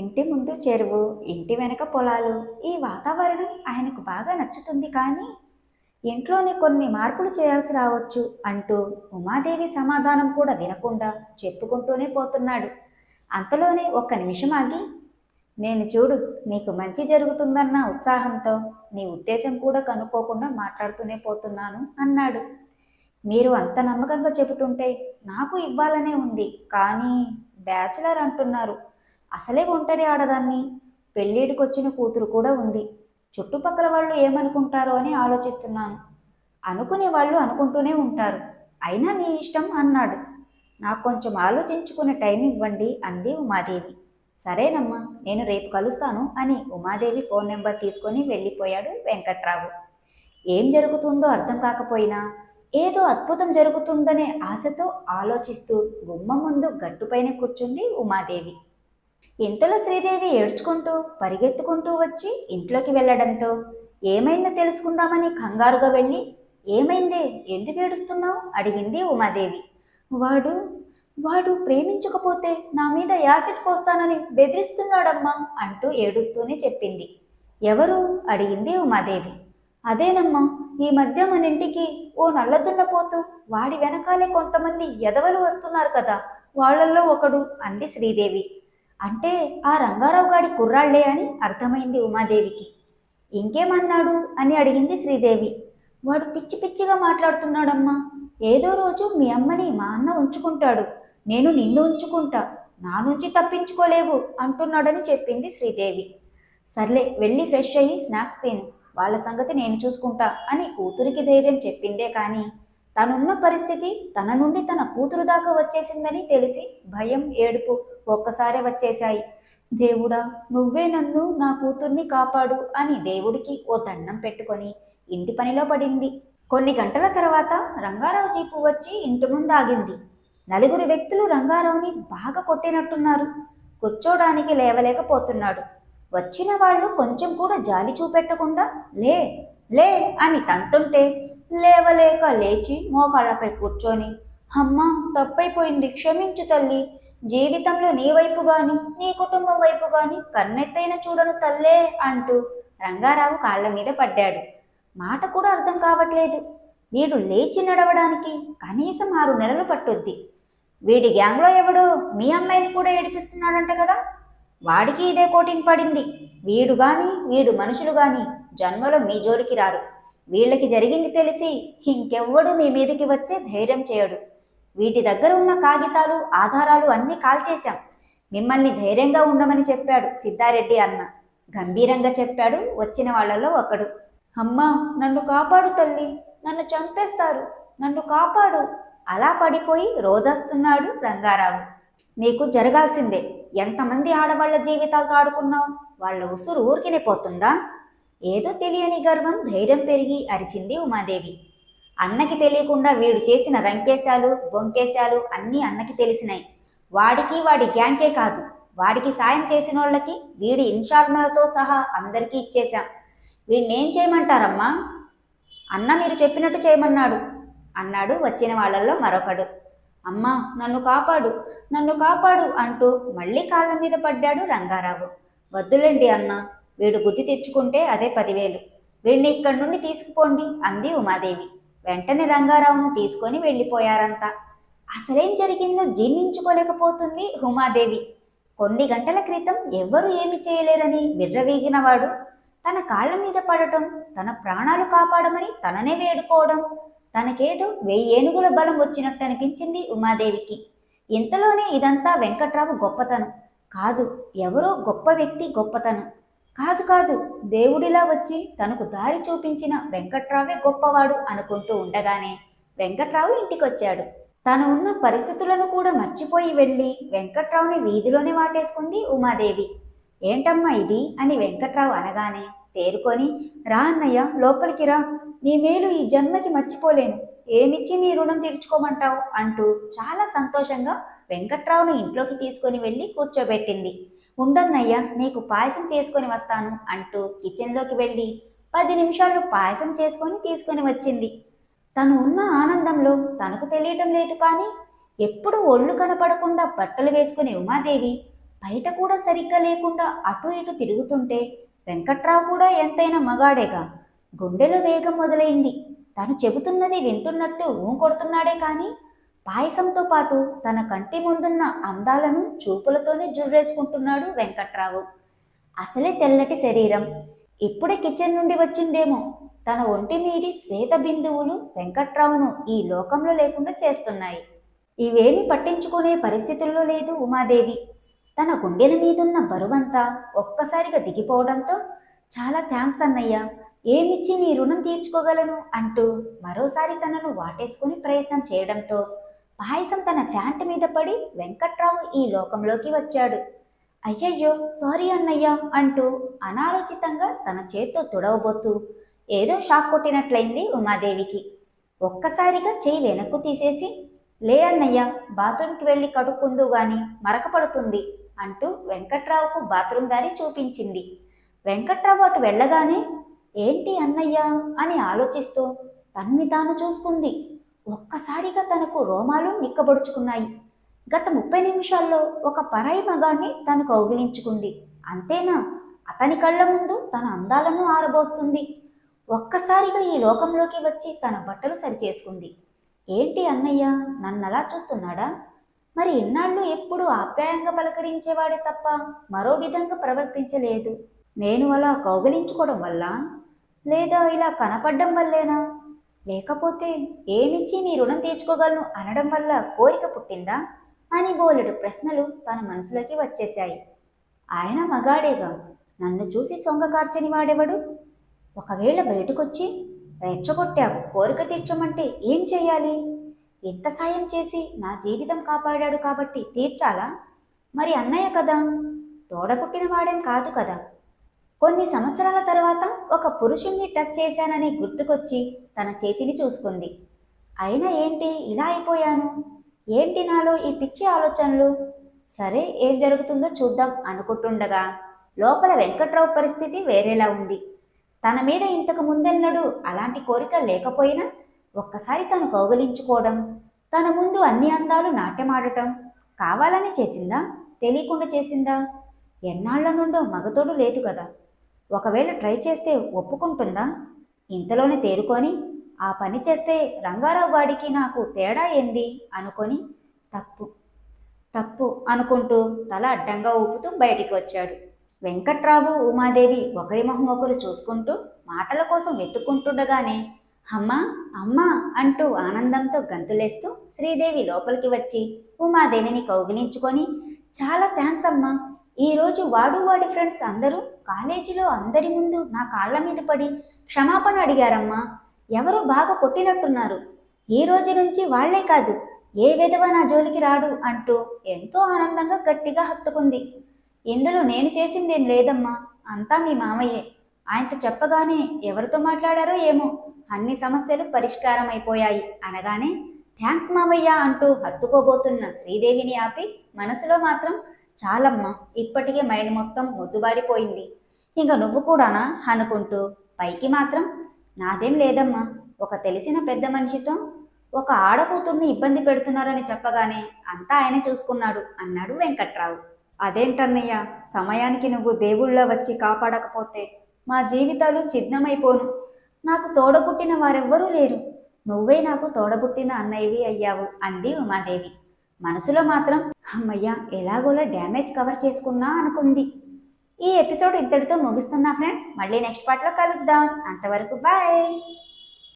ఇంటి ముందు చెరువు ఇంటి వెనక పొలాలు ఈ వాతావరణం ఆయనకు బాగా నచ్చుతుంది కానీ ఇంట్లోనే కొన్ని మార్పులు చేయాల్సి రావచ్చు అంటూ ఉమాదేవి సమాధానం కూడా వినకుండా చెప్పుకుంటూనే పోతున్నాడు. అంతలోనే ఒక్క నిమిషం ఆగి నేను చూడు నీకు మంచి జరుగుతుందన్న ఉత్సాహంతో నీ ఉద్దేశం కూడా కనుక్కోకుండా మాట్లాడుతూనే పోతున్నాను అన్నాడు. మీరు అంత నమ్మకంగా చెబుతుంటే నాకు ఇవ్వాలనే ఉంది కానీ బ్యాచిలర్ అంటున్నారు. అసలే ఒంటరి ఆడదాన్ని. పెళ్ళిడికొచ్చిన కూతురు కూడా ఉంది. చుట్టుపక్కల వాళ్ళు ఏమనుకుంటారో అని ఆలోచిస్తున్నాను. అనుకునే వాళ్ళు అనుకుంటూనే ఉంటారు. అయినా నీ ఇష్టం అన్నాడు. నాకు కొంచెం ఆలోచించుకునే టైం ఇవ్వండి అంది ఉమాదేవి. సరేనమ్మా నేను రేపు కలుస్తాను అని ఉమాదేవి ఫోన్ నెంబర్ తీసుకొని వెళ్ళిపోయాడు వెంకట్రావు. ఏం జరుగుతుందో అర్థం కాకపోయినా ఏదో అద్భుతం జరుగుతుందనే ఆశతో ఆలోచిస్తూ గుమ్మ ముందు గట్టుపైన కూర్చుంది ఉమాదేవి. ఇంతలో శ్రీదేవి ఏడ్చుకుంటూ పరిగెత్తుకుంటూ వచ్చి ఇంట్లోకి వెళ్ళడంతో ఏమైందో తెలుసుకుందామని కంగారుగా వెళ్ళి ఏమైందే? ఎందుకు ఏడుస్తున్నావు? అడిగింది ఉమాదేవి. వాడు వాడు ప్రేమించకపోతే నా మీద యాసిడ్ పోస్తానని బెదిరిస్తున్నాడమ్మా అంటూ ఏడుస్తూనే చెప్పింది. ఎవరు? అడిగింది ఉమాదేవి. అదేనమ్మా ఈ మధ్య మన ఇంటికి ఓ నల్లదున్నపోతూ వాడి వెనకాలే కొంతమంది ఎదవలు వస్తున్నారు కదా వాళ్ళల్లో ఒకడు అంది శ్రీదేవి. అంటే ఆ రంగారావు గాడి కుర్రాళ్ళే అని అర్థమైంది ఉమాదేవికి. ఇంకేమన్నాడు అని అడిగింది శ్రీదేవి. వాడు పిచ్చి పిచ్చిగా మాట్లాడుతున్నాడమ్మా. ఏదో రోజు మీ అమ్మని మా అన్న ఉంచుకుంటాడు. నేను నిన్ను ఉంచుకుంటా. నా నుంచి తప్పించుకోలేవు అంటున్నాడని చెప్పింది శ్రీదేవి. సర్లే వెళ్ళి ఫ్రెష్ అయ్యి స్నాక్స్ తిను. వాళ్ళ సంగతి నేను చూసుకుంటా అని కూతురికి ధైర్యం చెప్పిందే కానీ తనున్న పరిస్థితి తన నుండి తన కూతురు దాకా వచ్చేసిందని తెలిసి భయం ఏడుపు ఒక్కసారే వచ్చేశాయి. దేవుడా నువ్వే నన్ను నా కూతుర్ని కాపాడు అని దేవుడికి ఓ దండం పెట్టుకొని ఇంటి పనిలో పడింది. కొన్ని గంటల తర్వాత రంగారావు జీపు వచ్చి ఇంటి ముందు ఆగింది. నలుగురు వ్యక్తులు రంగారావుని బాగా కొట్టినట్టున్నారు. కూర్చోడానికి లేవలేకపోతున్నాడు. వచ్చిన వాళ్ళు కొంచెం కూడా జాలి చూపెట్టకుండా లే లే అని తంతుంటే లేవలేక లేచి మోకాళ్ళపై కూర్చొని అమ్మా తప్పైపోయింది క్షమించు తల్లి. జీవితంలో నీ వైపు గాని నీ కుటుంబం వైపు గాని కన్నెత్తైన చూడను తల్లే అంటూ రంగారావు కాళ్ళ మీద పడ్డాడు. మాట కూడా అర్థం కావట్లేదు. వీడు లేచి నడవడానికి కనీసం ఆరు నెలలు పట్టుద్ది. వీడి గ్యాంగ్లో ఎవడో మీ అమ్మాయిని కూడా ఏడిపిస్తున్నాడంట కదా. వాడికి ఇదే కోటింగ్ పడింది. వీడు గాని వీడు మనుషులు గాని జన్మలో మీ జోలికి రారు. వీళ్ళకి జరిగింది తెలిసి ఇంకెవ్వడు మీ మీదకి వచ్చే ధైర్యం చేయడు. వీటి దగ్గర ఉన్న కాగితాలు ఆధారాలు అన్నీ కాల్చేశాం. మిమ్మల్ని ధైర్యంగా ఉండమని చెప్పాడు సిద్ధారెడ్డి అన్న. గంభీరంగా చెప్పాడు వచ్చిన వాళ్ళలో ఒకడు. అమ్మా నన్ను కాపాడు తల్లి. నన్ను చంపేస్తారు. నన్ను కాపాడు. అలా పడిపోయి రోదస్తున్నాడు రంగారావు. నీకు జరగాల్సిందే. ఎంతమంది ఆడవాళ్ళ జీవితాలతో ఆడుకున్నావు వాళ్ళ ఉసురు ఊరికినే పోతుందా? ఏదో తెలియని గర్వం ధైర్యం పెరిగి అరిచింది ఉమాదేవి. అన్నకి తెలియకుండా వీడు చేసిన రంకేశాలు బొంకేశాలు అన్నీ అన్నకి తెలిసినాయి. వాడికి వాడి గ్యాంకే కాదు. వాడికి సాయం చేసిన వాళ్ళకి వీడి ఇన్షార్మలతో సహా అందరికీ ఇచ్చేశాం. వీడిని ఏం చేయమంటారమ్మా? అన్న మీరు చెప్పినట్టు చేయమన్నాడు. అన్నాడు వచ్చిన వాళ్ళల్లో మరొకడు. అమ్మా నన్ను కాపాడు నన్ను కాపాడు అంటూ మళ్ళీ కాళ్ళ మీద పడ్డాడు రంగారావు. వద్దులేండి అన్న వీడు బుద్ధి తెచ్చుకుంటే అదే పదివేలు. వీడిని ఇక్కడి నుండి తీసుకుపోండి అంది ఉమాదేవి. వెంటనే రంగారావును తీసుకొని వెళ్ళిపోయారంతా. అసలేం జరిగిందో జీర్ణించుకోలేకపోతుంది ఉమాదేవి. కొన్ని గంటల క్రితం ఎవ్వరూ ఏమి చేయలేరని విర్రవీగినవాడు. తన కాళ్ళ మీద పడటం తన ప్రాణాలు కాపాడమని తననే వేడుకోవడం తనకేదో వెయ్యి ఏనుగుల బలం వచ్చినట్టు అనిపించింది ఉమాదేవికి. ఇంతలోనే ఇదంతా వెంకట్రావు గొప్పతనం. కాదు ఎవరో గొప్ప వ్యక్తి గొప్పతనం. కాదు కాదు దేవుడిలా వచ్చి తనకు దారి చూపించిన వెంకట్రావే గొప్పవాడు అనుకుంటూ ఉండగానే వెంకట్రావు ఇంటికొచ్చాడు. తను ఉన్న పరిస్థితులను కూడా మర్చిపోయి వెళ్ళి వెంకట్రావుని వీధిలోనే వాటేసుకుంది ఉమాదేవి. ఏంటమ్మా ఇది? అని వెంకట్రావు అనగానే తేరుకొని రా అన్నయ్య లోపలికి రా. నీ మేలు ఈ జన్మకి మర్చిపోలేను. ఏమిచ్చి నీ రుణం తీర్చుకోమంటావు? అంటూ చాలా సంతోషంగా వెంకట్రావును ఇంట్లోకి తీసుకొని వెళ్ళి కూర్చోబెట్టింది. ఉండన్నయ్యా నీకు పాయసం చేసుకొని వస్తాను అంటూ కిచెన్లోకి వెళ్ళి పది నిమిషాలు పాయసం చేసుకొని తీసుకొని వచ్చింది. తను ఉన్న ఆనందంలో తనకు తెలియటం లేదు కానీ ఎప్పుడు ఒళ్ళు కనపడకుండా బట్టలు వేసుకునే ఉమాదేవి బయట కూడా సరిగ్గా లేకుండా అటు ఇటు తిరుగుతుంటే వెంకట్రావు కూడా ఎంతైనా మగాడేగా. గుండెలో వేగం మొదలైంది. తను చెబుతున్నది వింటున్నట్టు ఊం కొడుతున్నాడే కానీ పాయసంతో పాటు తన కంటి ముందున్న అందాలను చూపులతోనే జుర్రేసుకుంటున్నాడు వెంకట్రావు. అసలే తెల్లటి శరీరం. ఇప్పుడే కిచెన్ నుండి వచ్చిందేమో. తన ఒంటి మీది శ్వేత బిందువులు వెంకట్రావును ఈ లోకంలో లేకుండా చేస్తున్నాయి. ఇవేమి పట్టించుకునే పరిస్థితుల్లో లేదు ఉమాదేవి. తన గుండెల మీదున్న బరువంతా ఒక్కసారిగా దిగిపోవడంతో చాలా థ్యాంక్స్ అన్నయ్య. ఏమిచ్చి నీ రుణం తీర్చుకోగలను? అంటూ మరోసారి తనను వాటేసుకుని ప్రయత్నం చేయడంతో పాయసం తన ప్యాంట్ మీద పడి వెంకట్రావు ఈ లోకంలోకి వచ్చాడు. అయ్యయ్యో సారీ అన్నయ్య అంటూ అనాలోచితంగా తన చేత్తో తుడవబోతూ ఏదో షాక్ కొట్టినట్లయింది ఉమాదేవికి. ఒక్కసారిగా చేయి వెనక్కు తీసేసి లే అన్నయ్య బాత్రూమ్కి వెళ్ళి కడుక్కుందు గాని మరక పడుతుంది అంటూ వెంకట్రావుకు బాత్రూమ్ దారి చూపించింది. వెంకట్రావు అటు వెళ్ళగానే ఏంటి అన్నయ్య? అని ఆలోచిస్తూ తన్ని తాను చూసుకుంది. ఒక్కసారిగా తనకు రోమాలు నిక్కబడుచుకున్నాయి గత ముప్పై నిమిషాల్లో ఒక పరాయి మగాన్ని తను కౌగిలించుకుంది అంతేనా? అతని కళ్ళ ముందు తన అందాలను ఆరబోస్తుంది. ఒక్కసారిగా ఈ లోకంలోకి వచ్చి తన బట్టలు సరిచేసుకుంది. ఏంటి అన్నయ్య? నన్నలా చూస్తున్నాడా? మరి ఇన్నాళ్ళు ఎప్పుడు ఆప్యాయంగా పలకరించేవాడే తప్ప మరో విధంగా ప్రవర్తించలేదు. నేను అలా కౌగిలించుకోవడం వల్ల? లేదా ఇలా కనపడడం వల్లేనా? లేకపోతే ఏమిచ్చి నీ రుణం తీర్చుకోగలను అనడం వల్ల కోరిక పుట్టిందా? అని బోలెడు ప్రశ్నలు తన మనసులోకి వచ్చేశాయి. ఆయన మగాడేగా నన్ను చూసి సొంగ కార్చని వాడెవడు? ఒకవేళ బయటకొచ్చి రెచ్చగొట్టావు కోరిక తీర్చమంటే ఏం చేయాలి ఎంత సాయం చేసి నా జీవితం కాపాడాడు కాబట్టి తీర్చాలా? మరి అన్నయ్య కదా తోడపుట్టిన వాడేం కాదు కదా. కొన్ని సంవత్సరాల తర్వాత ఒక పురుషుణ్ణి టచ్ చేశానని గుర్తుకొచ్చి తన చేతిని చూసుకుంది. అయినా ఏంటి ఇలా అయిపోయాను? ఏంటి నాలో ఈ పిచ్చి ఆలోచనలు? సరే ఏం జరుగుతుందో చూద్దాం అనుకుంటుండగా లోపల వెంకట్రావు పరిస్థితి వేరేలా ఉంది. తన మీద ఇంతకు ముందెన్నడూ అలాంటి కోరిక లేకపోయినా ఒక్కసారి తను కౌగలించుకోవడం తన ముందు అన్ని అందాలు నాట్యమాడటం కావాలని చేసిందా? తెలియకుండా చేసిందా? ఎన్నాళ్ళ నుండో మగతోడు లేదు కదా. ఒకవేళ ట్రై చేస్తే ఒప్పుకుంటుందా? ఇంతలోనే తేరుకొని ఆ పని చేస్తే రంగారావు వాడికి నాకు తేడా ఏంది? అనుకొని తప్పు తప్పు అనుకుంటూ తల అడ్డంగా ఊపుతూ బయటికి వచ్చాడు. వెంకట్రావు ఉమాదేవి ఒకరి మొహం ఒకరు చూసుకుంటూ మాటల కోసం వెతుక్కుంటుండగానే అమ్మా అమ్మా అంటూ ఆనందంతో గంతులేస్తూ శ్రీదేవి లోపలికి వచ్చి ఉమాదేవిని కౌగిలించుకొని చాలా థ్యాంక్స్ అమ్మా ఈరోజు వాడు వాడి ఫ్రెండ్స్ అందరూ కాలేజీలో అందరి ముందు నా కాళ్ళ మీద పడి క్షమాపణ అడిగారమ్మా. ఎవరు బాగా కొట్టినట్టున్నారు. ఈ రోజు నుంచి వాళ్ళే కాదు ఏ విధవ నా జోలికి రాడు అంటూ ఎంతో ఆనందంగా గట్టిగా హత్తుకుంది. ఇందులో నేను చేసిందేం లేదమ్మా అంతా మీ మామయ్యే. ఆయనతో చెప్పగానే ఎవరితో మాట్లాడారో ఏమో అన్ని సమస్యలు పరిష్కారం అయిపోయాయి అనగానే థ్యాంక్స్ మామయ్య అంటూ హత్తుకోబోతున్న శ్రీదేవిని ఆపి మనసులో మాత్రం చాలమ్మా ఇప్పటికే మైండ్ మొత్తం మొద్దుబారిపోయింది. ఇంక నువ్వు కూడానా? అనుకుంటూ పైకి మాత్రం నాదేం లేదమ్మా ఒక తెలిసిన పెద్ద మనిషితో ఒక ఆడకూతుర్ని ఇబ్బంది పెడుతున్నారని చెప్పగానే అంతా ఆయన చూసుకున్నాడు అన్నాడు వెంకట్రావు. అదేంటన్నయ్య సమయానికి నువ్వు దేవుళ్ళ వచ్చి కాపాడకపోతే మా జీవితాలు చిహ్నమైపోను నాకు తోడబుట్టిన వారెవ్వరూ లేరు. నువ్వే నాకు తోడబుట్టిన అన్నయ్యవి అయ్యావు అంది ఉమాదేవి. మనసులో మాత్రం అమ్మయ్య ఎలాగోలా డ్యామేజ్ కవర్ చేసుకున్నా అనుకుంది. ఈ ఎపిసోడ్ ఇంతటితో ముగిస్తున్నా ఫ్రెండ్స్. మళ్ళీ నెక్స్ట్ పార్ట్లో కలుద్దాం. అంతవరకు బాయ్.